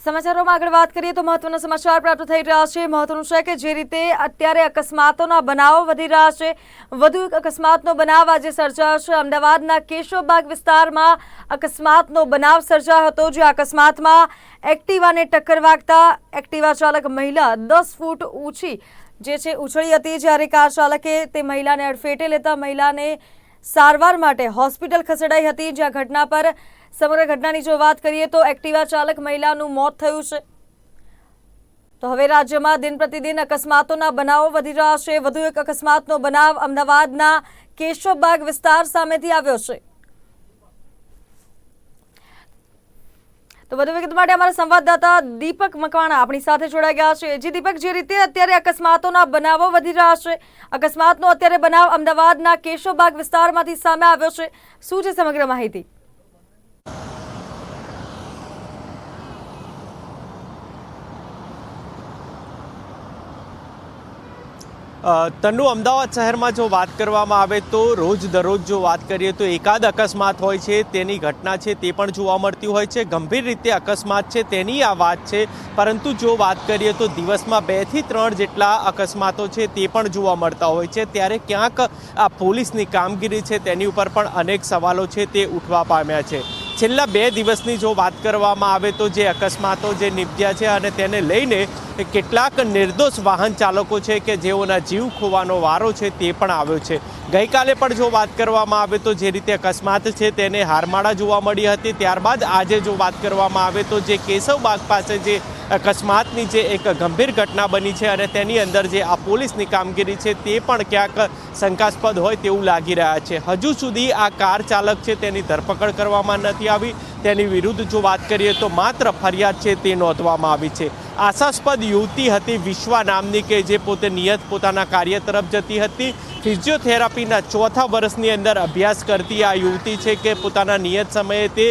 સમાચારોમાં આગળ વાત કરીએ તો મહત્વના સમાચાર પ્રાપ્ત થઈ રહ્યા છે. મહત્વનું છે કે જે રીતે અત્યારે અકસ્માતોના બનાવો વધી રહ્યા છે. વધુ એક અકસ્માતનો બનાવ આજે સર્જાયો છે. અમદાવાદના કેશવબાગ વિસ્તારમાં અકસ્માતનો બનાવ સર્જાયો હતો જે અકસ્માતમાં એક્ટિવાને ટક્કર વાગતા એક્ટિવા ચાલક મહિલા દસ ફૂટ ઊંચી જે છે ઉછળી હતી, જ્યારે કાર ચાલકે તે મહિલાને અડફેટે લેતા મહિલાને સારવાર માટે હોસ્પિટલ ખસેડાઈ હતી. જ્યાં ઘટના પર સમગ્ર ઘટનાની જો વાત કરીએ તો એક્ટિવા ચાલક મહિલાનું મોત થયું છે. તો હવે રાજ્યમાં દિન પ્રતિદિન અકસ્માતોના બનાવો વધી રહ્યા છે. વધુ એક અકસ્માતનો બનાવ અમદાવાદના કેશવબાગ વિસ્તાર સામેથી આવ્યો છે. તો વધુ વિગત માટે અમારા સંવાદદાતા દીપક મકવાણા આપણી સાથે જોડાઈ ગયા છે. જી દીપક, જે રીતે અત્યારે અકસ્માતોના બનાવો વધી રહ્યા છે, અકસ્માતનો અત્યારે બનાવ અમદાવાદના કેશોબાગ વિસ્તારમાંથી સામે આવ્યો છે. શું છે સમગ્ર માહિતી? તનુ અમદાવાદ શહેરમાં જો વાત કરવામાં આવે તો રોજ દરરોજ જો વાત કરીએ તો એકાદ અકસ્માત હોય છે, તેની ઘટના છે તે પણ જોવા મળતી હોય છે. ગંભીર રીતે અકસ્માત છે તેની આ વાત છે. પરંતુ જો વાત કરીએ તો દિવસમાં બેથી ત્રણ જેટલા અકસ્માતો છે તે પણ જોવા મળતા હોય છે. ત્યારે ક્યાંક આ પોલીસની કામગીરી છે તેની ઉપર પણ અનેક સવાલો છે તે ઉઠવા પામ્યા છે. છેલ્લા બે દિવસની જો વાત કરવામાં આવે તો જે અકસ્માતો જે નિપજ્યા છે અને તેને લઈને કેટલાક નિર્દોષ વાહન ચાલકો છે કે જેઓના જીવ ખોવાનો વારો છે તે પણ આવ્યો છે. ગઈકાલે પણ જો વાત કરવામાં આવે તો જે રીતે અકસ્માત છે તેને હારમાળા જોવા મળી હતી. ત્યારબાદ આજે જો વાત કરવામાં આવે તો જે કેશવબાગ પાસે જે અકસ્માતની જે એક ગંભીર ઘટના બની છે અને તેની અંદર જે આ પોલીસની કામગીરી છે તે પણ ક્યાંક શંકાસ્પદ હોય તેવું લાગી રહ્યા છે. હજુ સુધી આ કાર ચાલક છે તેની ધરપકડ કરવામાં નથી આવી. તેની વિરુદ્ધ જો વાત કરીએ તો માત્ર ફરિયાદ છે તે નોંધવામાં આવી છે. આશાસ્પદ યુવતી હતી વિશ્વા નામની કે જે પોતે નિયત પોતાના કાર્ય તરફ જતી હતી. ફિઝિયોથેરાપીના ચોથા વર્ષની અંદર અભ્યાસ કરતી આ યુવતી છે કે પોતાના નિયત સમયે તે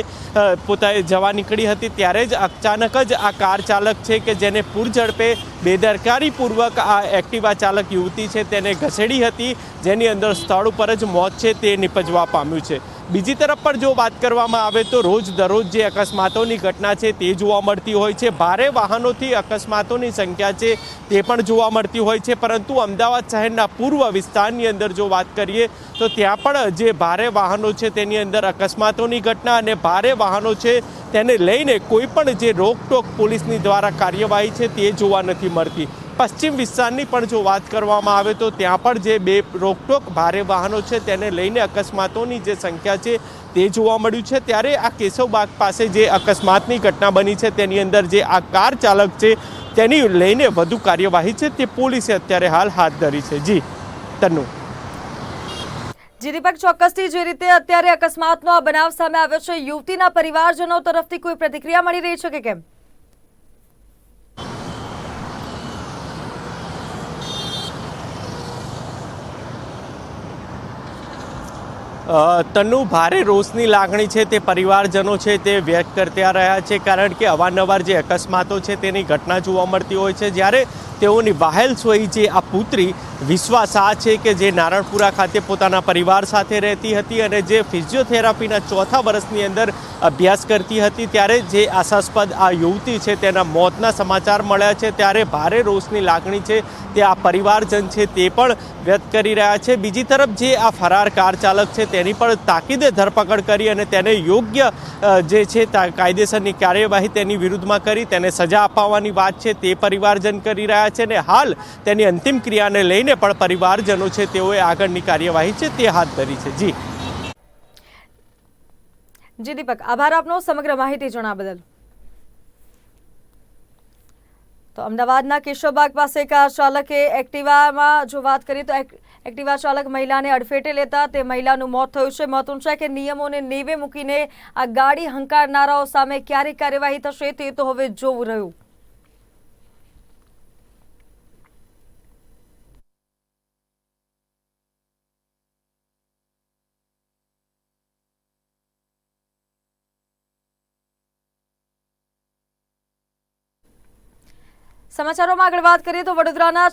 પોતાએ જવા નીકળી હતી ત્યારે જ અચાનક જ આ કાર ચાલક છે કે જેને પૂરઝડપે બેદરકારીપૂર્વક આ એક્ટિવા ચાલક યુવતી છે તેને ઘસેડી હતી. જેની અંદર સ્થળ ઉપર જ મોત છે તે નિપજવા પામ્યું છે. બીજી તરફ પણ જો વાત કરવામાં આવે તો રોજ દરરોજ જે અકસ્માતોની ઘટના છે તે જોવા મળતી હોય છે. ભારે વાહનોથી અકસ્માતોની સંખ્યા છે તે પણ જોવા મળતી હોય છે. પરંતુ અમદાવાદ શહેરના પૂર્વ વિસ્તારની અંદર જો વાત કરીએ તો ત્યાં પણ જે ભારે વાહનો છે તેની અંદર અકસ્માતોની ઘટના અને ભારે વાહનો છે તેને લઈને કોઈ પણ જે રોકટોક પોલીસની દ્વારા કાર્યવાહી છે તે જોવા નથી મળતી. પશ્ચિમ વિસ્તારની પણ જો વાત કરવામાં આવે તો ત્યાં પણ જે બે રોકટોક ભારે વાહનો છે તેને લઈને અકસ્માતોની જે સંખ્યા છે તે જોવા મળ્યું છે. ત્યારે આ કેશવબાગ પાસે જે અકસ્માતની ઘટના બની છે તેની અંદર જે આ કાર ચાલક છે તેની લઈને વધુ કાર્યવાહી છે. તે પોલીસે અત્યારે હાલ હાથ ધરી છે. જી તનુ જી, દીપક, ચોક્કસથી જે રીતે અત્યારે અકસ્માતનો આ બનાવ સામે આવ્યો છે, યુવતીના પરિવારજનો તરફથી કોઈ પ્રતિક્રિયા મળી રહી છે કે કેમ? તનુ ભારે રોષની લાગણી છે, તે પરિવારજનો છે, તે વ્યક્ત કરતા રહ્યા છે, કારણ કે અવારનવાર જે અકસ્માતો છે, તેની ઘટના જોવા મળતી હોય છે. જ્યારે તેઓની વાહેલ સોઈ જે આ પુત્રી વિશ્વા શાહ છે કે જે નારણપુરા ખાતે પોતાના પરિવાર સાથે રહેતી હતી અને જે ફિઝિયોથેરાપીના ચોથા વર્ષની અંદર અભ્યાસ કરતી હતી, ત્યારે જે આશાસ્પદ આ યુવતી છે, તેના મોતના સમાચાર મળ્યા છે. ત્યારે ભારે રોષની લાગણી છે, તે આ પરિવારજન છે, તે પણ વ્યક્ત કરી રહ્યા છે. બીજી તરફ જે આ ફરાર કાર ચાલક છે તેની પણ તાકીદે ધરપકડ કરી અને તેને યોગ્ય જે છે કાયદેસરની કાર્યવાહી તેની વિરુદ્ધમાં કરી, તેને સજા અપાવવાની વાત છે, તે પરિવારજન કરી રહ્યા છે અને હાલ તેની અંતિમ ક્રિયાને લઈને પણ પરિવારજનો છે તેઓએ આગળની કાર્યવાહી છે તે હાથ ધરી છે. જી. જી દીપક, આભાર આપનો સમગ્ર માહિતી જણાવ બદલ. તો અમદાવાદના કેશવબાગ પાસે કાર ચાલકે એક્ટિવામાં જો વાત કરીએ તો એક્ટિવા ચાલક મહિલાને અડફેટે લેતા તે મહિલાનું મોત થયું છે. મહત્વનું છે કે નિયમોને નેવે મૂકીને આ ગાડી હંકારનારાઓ સામે ક્યારે કાર્યવાહી થશે તે તો હવે જોવું રહ્યું. સમાચારોમાં આગળ વાત કરીએ તો વડોદરાના